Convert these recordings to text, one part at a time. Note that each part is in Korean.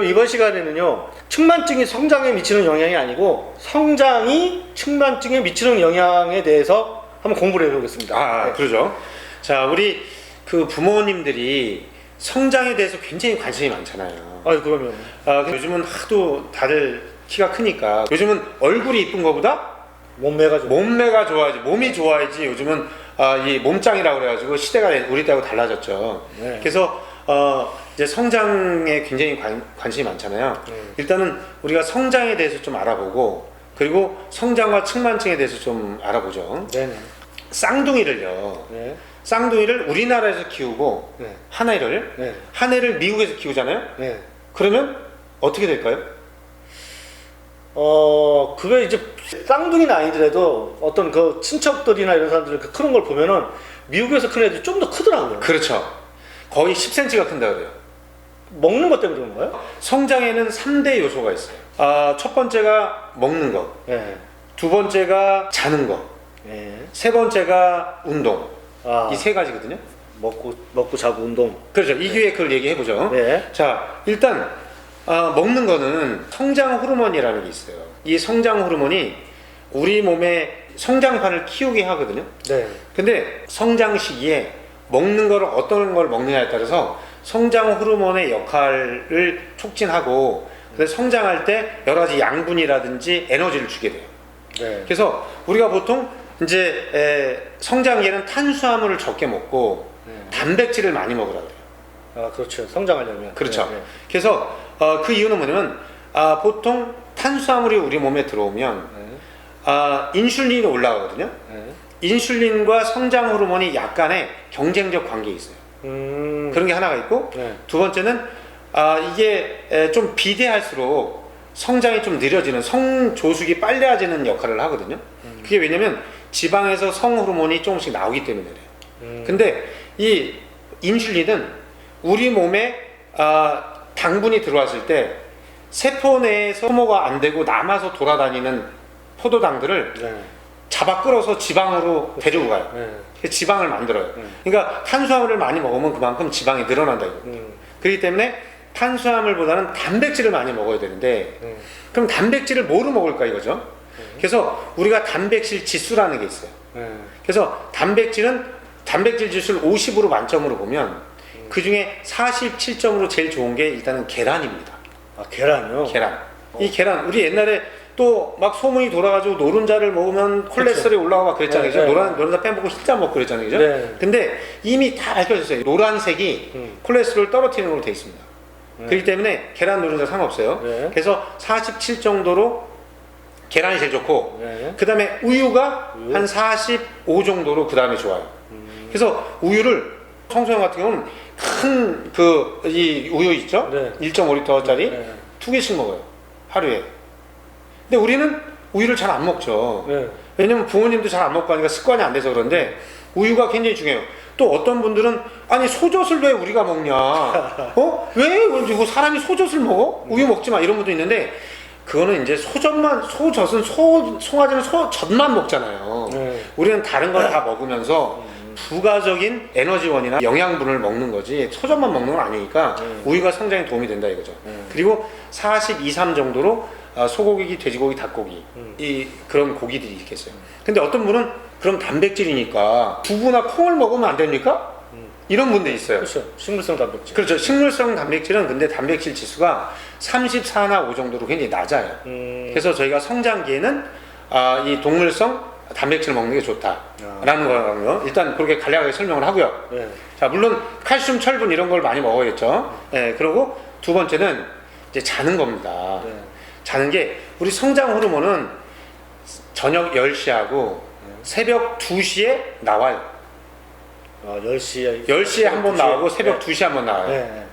그럼 이번 시간에는요 측만증이 성장에 미치는 영향이 아니고 성장이 측만증에 미치는 영향에 대해서 한번 공부를 해보겠습니다. 아, 네. 그러죠. 자, 우리 그 부모님들이 성장에 대해서 굉장히 관심이 많잖아요. 아유 그러면 아, 요즘은 하도 다들 키가 크니까 요즘은 얼굴이 이쁜 거보다 몸매가 좀 몸매가 좋아야지, 몸이 좋아야지 요즘은 아, 이 몸짱이라고 그래가지고 시대가 우리 때하고 달라졌죠. 네. 그래서 어, 이제 성장에 굉장히 관, 관심이 많잖아요. 네. 일단은 우리가 성장에 대해서 좀 알아보고 그리고 성장과 측만증에 대해서 좀 알아보죠. 네네. 쌍둥이를요. 네. 쌍둥이를 우리나라에서 키우고 네. 하나를 네. 한 애를 미국에서 키우잖아요. 네. 그러면 어떻게 될까요? 어 그게 이제 쌍둥이는 아니더라도 어떤 그 친척들이나 이런 사람들 그 크는 걸 보면은 미국에서 큰 애들이 좀 더 크더라고요. 그렇죠. 거의 10cm가 큰다 그래요. 먹는 것 때문에 그런 거예요? 성장에는 3대 요소가 있어요. 아, 첫 번째가 먹는 거, 네. 두 번째가 자는 거, 네. 세 번째가 운동. 아 이 세 가지거든요. 먹고 먹고 자고 운동. 그렇죠. 이 기회에 그걸 얘기해 보죠. 네. 자, 일단 아, 먹는 거는 성장 호르몬이라는 게 있어요. 이 성장 호르몬이 우리 몸의 성장판을 키우게 하거든요. 네. 근데 성장 시기에 먹는 거를 어떤 걸 먹느냐에 따라서 성장 호르몬의 역할을 촉진하고 그래서 성장할 때 여러 가지 양분이라든지 에너지를 주게 돼요. 네. 그래서 우리가 보통 이제 에, 성장기에는 탄수화물을 적게 먹고 네. 단백질을 많이 먹으라 그래요. 아 그렇죠. 성장하려면. 그렇죠. 네, 네. 그래서 어, 그 이유는 뭐냐면 아, 보통 탄수화물이 우리 몸에 들어오면 네. 아, 인슐린이 올라가거든요. 네. 인슐린과 성장 호르몬이 약간의 경쟁적 관계에 있어요. 음. 그런 게 하나가 있고 네. 두 번째는 아, 이게 에, 좀 비대할수록 성장이 좀 느려지는 성조숙이 빨라지는 역할을 하거든요. 음. 그게 왜냐면 지방에서 성 호르몬이 조금씩 나오기 때문에 그래요. 음. 근데 이 인슐린은 우리 몸에 아, 당분이 들어왔을 때 세포 내에서 소모가 안 되고 남아서 돌아다니는 포도당들을 네. 잡아 끌어서 지방으로 데리고 가요. 네. 지방을 만들어요. 음. 그러니까 탄수화물을 많이 먹으면 그만큼 지방이 늘어난다. 음. 그렇기 때문에 탄수화물보다는 단백질을 많이 먹어야 되는데 음. 그럼 단백질을 뭐로 먹을까 이거죠. 그래서 우리가 단백질 지수라는 게 있어요. 네. 그래서 단백질은 단백질 지수를 50으로 만점으로 보면 그 중에 47점으로 제일 좋은 게 일단은 계란입니다. 아 계란요. 계란. 이 계란 우리 옛날에 또 막 소문이 돌아가지고 노른자를 먹으면 콜레스테롤이 올라가고 막 그랬잖아요. 네? 네. 노란 노른자 빼먹고 흰자 먹고 그랬잖아요. 그죠? 네. 근데 이미 다 밝혀졌어요. 노란색이 음. 콜레스테롤 떨어뜨리는 걸로 돼 있습니다. 네. 그렇기 때문에 계란 노른자 상관없어요. 네. 그래서 47 정도로 계란이 제일 좋고 네. 그 다음에 우유가 우유? 한45 정도로 그 다음에 좋아요. 음. 그래서 우유를 청소년 같은 경우는 큰 그 이 우유 있죠? 네. 1.5리터짜리 네. 두 개씩 먹어요. 하루에. 근데 우리는 우유를 잘 안 먹죠. 네. 왜냐면 부모님도 잘 안 먹고 하니까 습관이 안 돼서 그런데 우유가 굉장히 중요해요. 또 어떤 분들은 아니 소젖을 왜 우리가 먹냐? 어? 왜 이거 사람이 소젖을 먹어? 우유 먹지 마 이런 분도 있는데 그거는 이제 소젖만 소젖은 소 송아지는 소젖만 먹잖아요. 네. 우리는 다른 걸 다 먹으면서 부가적인 에너지원이나 영양분을 먹는 거지 소젖만 먹는 건 아니니까 음. 우유가 성장에 도움이 된다 이거죠. 음. 그리고 42, 3 정도로 아, 소고기, 돼지고기, 닭고기 음. 이 그런 고기들이 있겠어요. 근데 어떤 분은 그럼 단백질이니까 두부나 콩을 먹으면 안 됩니까? 음. 이런 분도 있어요. 그렇죠. 식물성 단백질. 그렇죠. 식물성 단백질은 근데 단백질 지수가 34나 5 정도로 굉장히 낮아요. 음. 그래서 저희가 성장기에는 아, 이 동물성 단백질 먹는 게 좋다라는 거거든요. 일단 그렇게 간략하게 설명을 하고요. 네. 자, 물론 칼슘, 철분 이런 걸 많이 먹어야겠죠. 예, 그리고 두 번째는 이제 자는 겁니다. 네. 자는 게 우리 성장 호르몬은 저녁 10시하고 새벽 2시에 나와요. 아 10시에 10시에 한 번 나오고 새벽 2시에 한 번 나와요. 네. 네.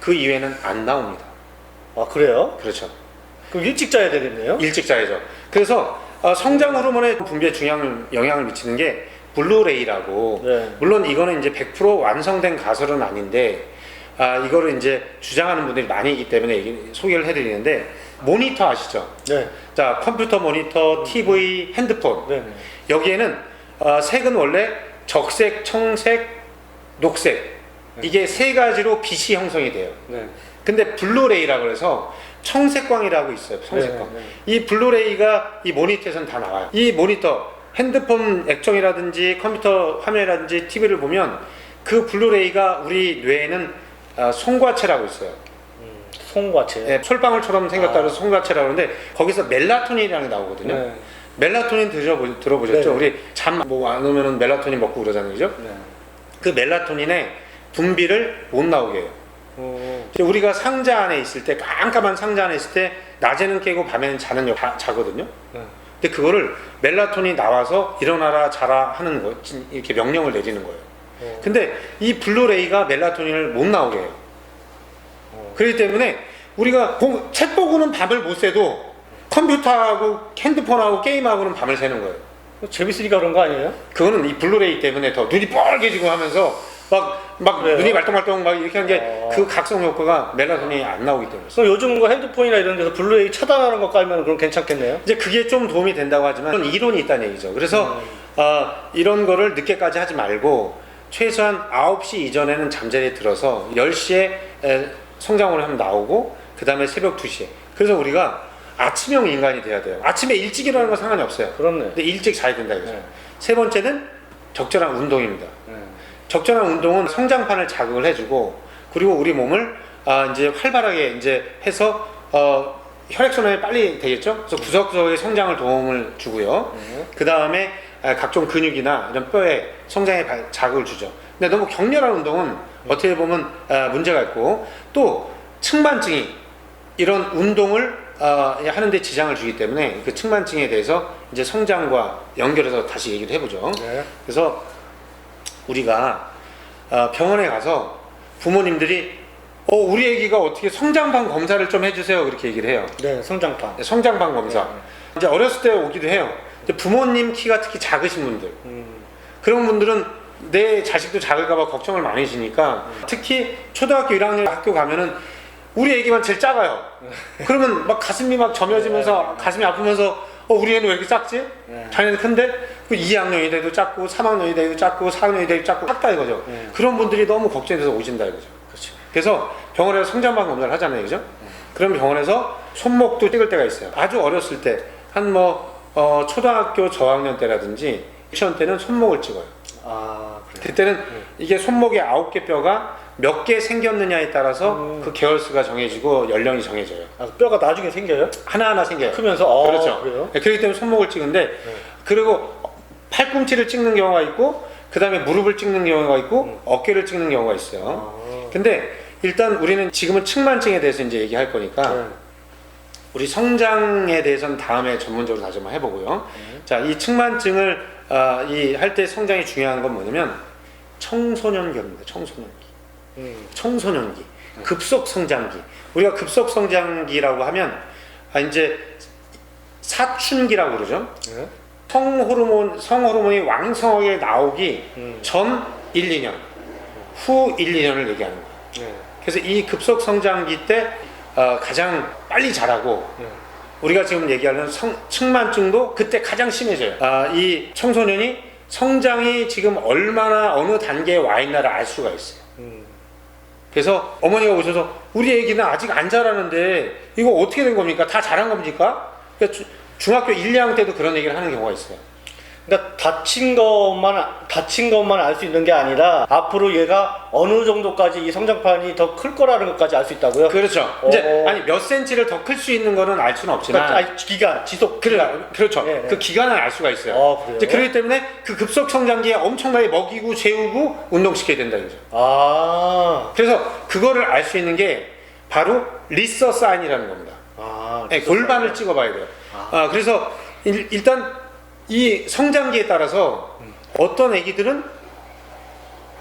그 이외에는 안 나옵니다. 아 그래요? 그렇죠. 그럼 일찍 자야 되겠네요. 일찍 자야죠. 그래서 어, 성장 호르몬의 분비에 중요한 영향을 미치는 게 블루레이라고 네. 물론 이거는 이제 100% 완성된 가설은 아닌데 아, 이거를 이제 주장하는 분들이 많이 있기 때문에 얘기- 소개를 해드리는데 모니터 아시죠? 네. 자 컴퓨터 모니터, TV, 핸드폰 네. 네. 여기에는 어, 색은 원래 적색, 청색, 녹색 이게 세 가지로 빛이 형성이 돼요. 네. 근데 블루레이라 그래서 청색광이라고 있어요. 청색광. 네, 네. 이 블루레이가 이 모니터에서는 다 나와요. 이 모니터 핸드폰 액정이라든지 컴퓨터 화면이라든지 TV를 보면 그 블루레이가 우리 뇌에는 아, 송과체라고 있어요. 송과체. 예, 솔방울처럼 생겼다 아. 그래서 송과체라고 하는데 거기서 멜라토닌이라는 게 나오거든요. 네. 멜라토닌 들어보, 들어보셨죠? 네. 우리 잠 뭐 안 오면은 멜라토닌 먹고 그러잖아요. 그죠? 네. 그 멜라토닌의 분비를 못 나오게 해요. 어, 이제 우리가 상자 안에 있을 때 깜깜한 상자 안에 있을 때 낮에는 깨고 밤에는 자는 역 자, 자거든요. 네. 근데 그거를 멜라토닌이 나와서 일어나라 자라 하는 거 이렇게 명령을 내리는 거예요. 어. 근데 이 블루레이가 멜라토닌을 못 나오게 해요. 어. 그렇기 때문에 우리가 공- 책 보고는 밤을 못 새도 컴퓨터하고 핸드폰하고 게임하고는 밤을 새는 거예요. 재밌으니까 그런 거 아니에요? 그거는 이 블루레이 때문에 더 눈이 뻘개지고 하면서 막, 막 그래요? 눈이 말똥말똥 막 이렇게 한게 어. 그 각성 효과가 멜라토닌이 안 나오기 때문에. 그럼 요즘 뭐 핸드폰이나 이런 데서 블루레이 차단하는 거 깔면 그럼 괜찮겠네요? 이제 그게 좀 도움이 된다고 하지만 그런 이론이 있다는 얘기죠. 그래서 음. 어, 이런 거를 늦게까지 하지 말고 최소한 9시 이전에는 잠자리에 들어서 10시에 에, 성장을 하면 나오고 그 다음에 새벽 2시에. 그래서 우리가 아침형 인간이 돼야 돼요. 아침에 일찍 일어나는 건 상관이 없어요. 그렇네. 근데 일찍 자야 된다 이거죠. 네. 세 번째는 적절한 운동입니다. 네. 적절한 운동은 성장판을 자극을 해주고 그리고 우리 몸을 아, 이제 활발하게 이제 해서 어, 혈액순환이 빨리 되겠죠. 그래서 구석구석의 성장을 도움을 주고요. 네. 그 다음에 각종 근육이나 이런 뼈에 성장에 바- 자극을 주죠. 근데 너무 격렬한 운동은 어떻게 보면 아, 문제가 있고 또 측만증이 이런 운동을 아, 하는데 지장을 주기 때문에 그 측만증에 대해서 이제 성장과 연결해서 다시 얘기를 해보죠. 네. 그래서 우리가 어, 병원에 가서 부모님들이 어, 우리 애기가 어떻게 성장판 검사를 좀 해주세요 그렇게 얘기를 해요. 네, 성장판. 성장판 검사. 네. 이제 어렸을 때 오기도 해요. 부모님 키가 특히 작으신 분들 음, 그런 분들은 내 자식도 작을까봐 걱정을 많이 하시니까 특히 초등학교 1학년 학교 가면은 우리 애기만 제일 작아요. 그러면 막 가슴이 막 점여지면서 가슴이 아프면서 어 우리 애는 왜 이렇게 작지? 네. 자기는 큰데 그 2학년이 돼도 작고 3학년이 돼도 작고 4학년이 돼도 작고 작다 이거죠. 네. 그런 분들이 너무 걱정돼서 오신다 이거죠. 그렇죠. 그래서 병원에서 성장반 검사를 하잖아요, 그죠? 그럼 병원에서 손목도 찍을 때가 있어요. 아주 어렸을 때, 한 뭐, 어, 초등학교 저학년 때라든지, 유치원 때는 손목을 찍어요. 아, 그래요? 그때는 이게 손목에 아홉 개 뼈가 몇 개 생겼느냐에 따라서 음. 그 계열수가 정해지고 연령이 정해져요. 아, 뼈가 나중에 생겨요? 하나하나 생겨요. 크면서? 어, 그렇죠. 그래요? 네, 그렇기 때문에 손목을 찍는데, 그리고 팔꿈치를 찍는 경우가 있고, 그 다음에 무릎을 찍는 경우가 있고, 음. 어깨를 찍는 경우가 있어요. 아, 근데 일단 우리는 지금은 측만증에 대해서 이제 얘기할 거니까 네. 우리 성장에 대해서는 다음에 전문적으로 다시 한번 해보고요. 자, 이 측만증을 아, 이할 때 성장이 중요한 건 뭐냐면 청소년기입니다. 청소년기. 음, 청소년기. 급속 성장기. 우리가 급속 성장기라고 하면 아, 이제 사춘기라고 그러죠. 네. 성호르몬 성호르몬이 왕성하게 나오기 음, 전 1, 2년, 후 1, 2년을 얘기하는 거예요. 네. 그래서 이 급속 성장기 때 어, 가장 빨리 자라고 네. 우리가 지금 얘기하는 성, 측만증도 그때 가장 심해져요. 아, 이 청소년이 성장이 지금 얼마나 어느 단계에 와 있나를 알 수가 있어요. 음, 그래서 어머니가 오셔서 우리 애기는 아직 안 자라는데 이거 어떻게 된 겁니까? 다 자란 겁니까? 그러니까 주- 중학교 1, 2학년 때도 그런 얘기를 하는 경우가 있어요. 그러니까 다친 것만 다친 것만 알 수 있는 게 아니라 앞으로 얘가 어느 정도까지 이 성장판이 더 클 거라는 것까지 알 수 있다고요? 그렇죠. 어. 이제 아니 몇 센치를 더 클 수 있는 거는 알 수는 없지만 그러니까 아니, 기간 지속 그래, 그렇죠. 예, 예. 그 기간을 알 수가 있어요. 아? 이제 그렇기 때문에 그 급속 성장기에 엄청나게 먹이고 재우고 운동시켜야 된다 이거죠. 아, 그래서 그거를 알 수 있는 게 바로 리서 사인이라는 겁니다. 아, 네, 골반을 찍어봐야 돼요. 아, 그래서 일, 일단 이 성장기에 따라서 어떤 애기들은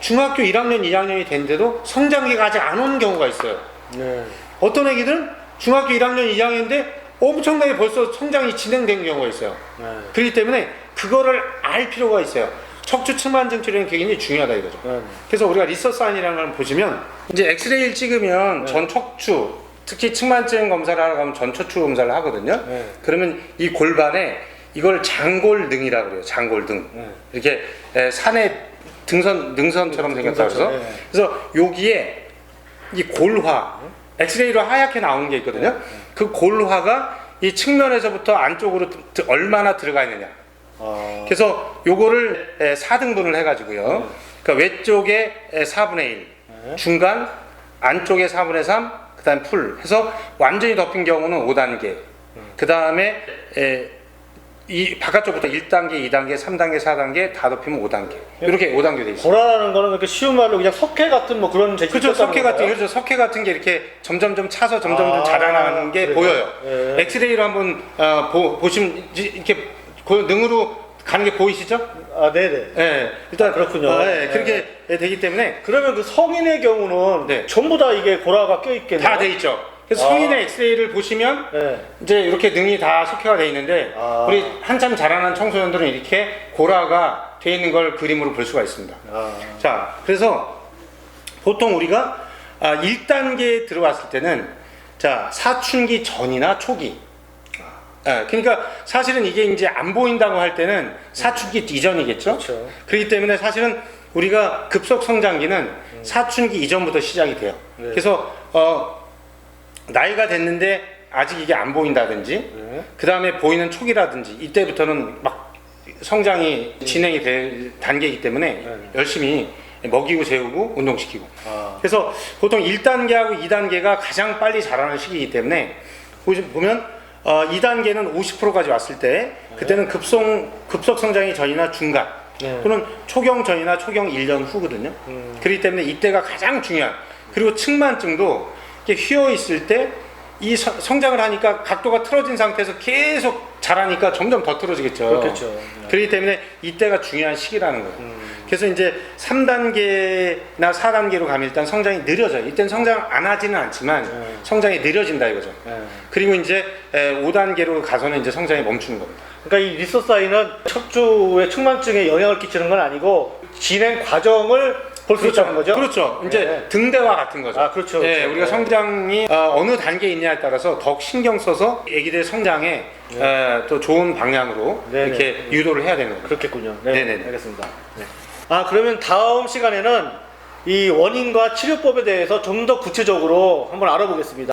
중학교 1학년, 2학년이 됐는데도 성장기가 아직 안 온 경우가 있어요. 네. 어떤 애기들은 중학교 1학년, 2학년인데 엄청나게 벌써 성장이 진행된 경우가 있어요. 네. 그렇기 때문에 그거를 알 필요가 있어요. 척추 측만증 치료는 굉장히 중요하다 이거죠. 네. 그래서 우리가 리서 사인이라는 걸 보시면 이제 엑스레이를 찍으면 네. 전 척추 특히 측만증 검사를 하러 가면 전 척추 검사를 하거든요. 네. 그러면 이 골반에 이걸 장골등이라고 그래요. 장골등. 네. 이렇게 에, 산에 등선 능선처럼 생겼다 그래서 네. 그래서 여기에 이 골화 엑스레이로 하얗게 나오는 게 있거든요. 그 골화가 이 측면에서부터 안쪽으로 드- 얼마나 들어가 있느냐. 아, 그래서 요거를 에, 4등분을 해 가지고요. 그러니까 외쪽에 에, 4분의 1, 네. 중간, 안쪽에 4분의 3, 그 다음에 풀. 해서 완전히 덮인 경우는 5단계. 그 다음에 이 바깥쪽부터 1단계, 2단계, 3단계, 4단계 다 덮이면 5단계. 이렇게 5단계 돼 있어요. 고라라는 거는 이렇게 쉬운 말로 그냥 석회 같은 뭐 그런 재질 그렇죠. 석회 같은 그렇죠. 석회 같은 게 이렇게 점점점 차서 점점점 아, 자라나는 게 그래요? 보여요. 예. 엑스레이로 한번 어, 보, 보시면 이- 이렇게 고- 능으로 가는 게 보이시죠? 아, 네네. 예. 일단 아, 그렇군요. 어, 예, 예. 그렇게 되기 때문에 그러면 그 성인의 경우는 네. 전부 다 이게 고라가 껴 있겠네요. 다 돼 있죠. 그래서 아. 성인의 엑스레이를 보시면 네. 이제 이렇게 능이 다 석회가 돼 있는데 아. 우리 한참 자라난 청소년들은 이렇게 고라가 돼 있는 걸 그림으로 볼 수가 있습니다. 아, 자, 그래서 보통 우리가 아, 1단계에 들어왔을 때는 자, 사춘기 전이나 초기. 예, 그러니까 사실은 이게 이제 안 보인다고 할 때는 사춘기 이전이겠죠? 그렇죠. 그렇기 때문에 사실은 우리가 급속 성장기는 사춘기 이전부터 시작이 돼요. 네. 그래서 어, 나이가 됐는데 아직 이게 안 보인다든지, 네. 그 다음에 보이는 초기라든지 이때부터는 막 성장이 진행이 될 단계이기 때문에 네. 열심히 먹이고 재우고 운동시키고. 아, 그래서 보통 1단계하고 2단계가 가장 빨리 자라는 시기이기 때문에 보시- 보면 어, 2단계는 50%까지 왔을 때 그때는 급성 급속 성장이 전이나 중간 네. 또는 초경 전이나 초경 1년 후거든요. 음. 그렇기 때문에 이때가 가장 중요한 그리고 측만증도 이렇게 휘어 있을 때 이 성장을 하니까 각도가 틀어진 상태에서 계속 자라니까 점점 더 틀어지겠죠. 그렇겠죠. 네. 그렇기 때문에 이때가 중요한 시기라는 거예요. 음. 그래서 이제 3단계나 4단계로 가면 일단 성장이 느려져요. 이때는 성장 안 하지는 않지만 네. 성장이 느려진다 이거죠. 네. 그리고 이제 5단계로 가서는 이제 성장이 멈추는 겁니다. 그러니까 이 리소사인은 척추의 측만증에 영향을 끼치는 건 아니고 진행 과정을 볼 수 있다는 거죠. 그렇죠. 이제 네. 등대와 같은 거죠. 아, 그렇죠, 예, 그렇죠. 우리가 네. 성장이 어, 느 단계에 있냐에 따라서 더욱 신경 써서 아기들 성장에 에, 또 좋은 방향으로 네, 이렇게 유도를 해야 되는 거죠. 그렇겠군요. 네, 네네네. 알겠습니다. 네. 아 그러면 다음 시간에는 이 원인과 치료법에 대해서 좀 더 구체적으로 한번 알아보겠습니다.